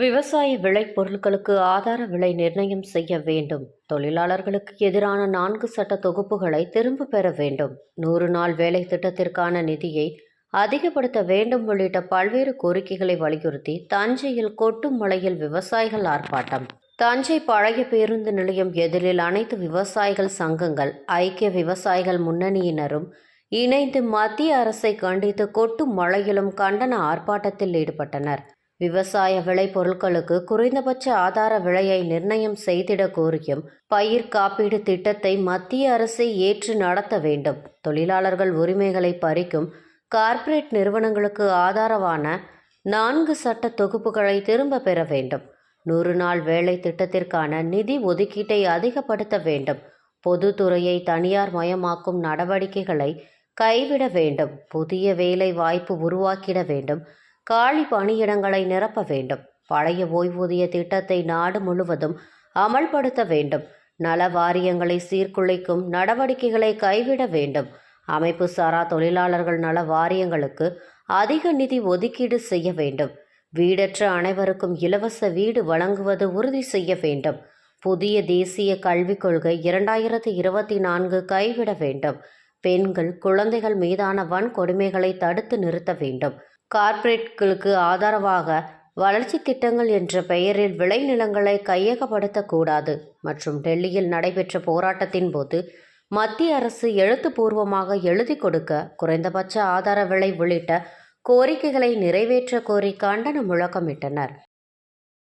விவசாய விளைபொருட்களுக்கு ஆதார விலை நிர்ணயம் செய்ய வேண்டும். தொழிலாளர்களுக்கு எதிரான நான்கு சட்ட தொகுப்புகளை திரும்ப பெற வேண்டும். நூறு நாள் வேலை திட்டத்திற்கான நிதியை அதிகப்படுத்த வேண்டும் உள்ளிட்ட பல்வேறு கோரிக்கைகளை வலியுறுத்தி தஞ்சையில் கொட்டும் மலையில் விவசாயிகள் ஆர்ப்பாட்டம். தஞ்சை பழைய பேருந்து நிலையம் எதிரில் அனைத்து விவசாயிகள் சங்கங்கள் ஐக்கிய விவசாயிகள் முன்னணியினரும் இணைந்து மத்திய அரசை கண்டித்து கொட்டும் மழையிலும் கண்டன ஆர்ப்பாட்டத்தில் ஈடுபட்டனர். விவசாய விளைபொருட்களுக்கு குறைந்தபட்ச ஆதார விலையை நிர்ணயம் செய்திட கோரியும் பயிர் காப்பீடு திட்டத்தை மத்திய அரசை ஏற்று நடத்த வேண்டும். தொழிலாளர்கள் உரிமைகளை பறிக்கும் கார்ப்பரேட் நிறுவனங்களுக்கு ஆதாரவான நான்கு சட்ட தொகுப்புகளை திரும்ப பெற வேண்டும். நூறு நாள் வேலை திட்டத்திற்கான நிதி ஒதுக்கீட்டை அதிகப்படுத்த வேண்டும். பொதுத்துறையை தனியார் மயமாக்கும் நடவடிக்கைகளை கைவிட வேண்டும். புதிய வேலை வாய்ப்பு உருவாக்கிட வேண்டும். காலி பணியிடங்களை நிரப்ப வேண்டும். பழைய ஓய்வூதிய திட்டத்தை நாடு முழுவதும் அமல்படுத்த வேண்டும். நல வாரியங்களை சீர்குலைக்கும் நடவடிக்கைகளை கைவிட வேண்டும். அமைப்பு சாரா தொழிலாளர்கள் நல வாரியங்களுக்கு அதிக நிதி ஒதுக்கீடு செய்ய வேண்டும். வீடற்ற அனைவருக்கும் இலவச வீடு வழங்குவது உறுதி செய்ய வேண்டும். புதிய தேசிய கல்விக் கொள்கை இரண்டாயிரத்தி இருபத்தி நான்கு கைவிட வேண்டும். பெண்கள் குழந்தைகள் மீதான வன்கொடுமைகளை தடுத்து நிறுத்த வேண்டும். கார்ப்பரேட்களுக்கு ஆதரவாக வளர்ச்சி திட்டங்கள் என்ற பெயரில் விளைநிலங்களை கையகப்படுத்தக்கூடாது. மற்றும் டெல்லியில் நடைபெற்ற போராட்டத்தின் போது மத்திய அரசு எழுத்துப்பூர்வமாக எழுதி கொடுக்க குறைந்தபட்ச ஆதார விலை உள்ளிட்ட கோரிக்கைகளை நிறைவேற்ற கோரி கண்டன முழக்கமிட்டனர்.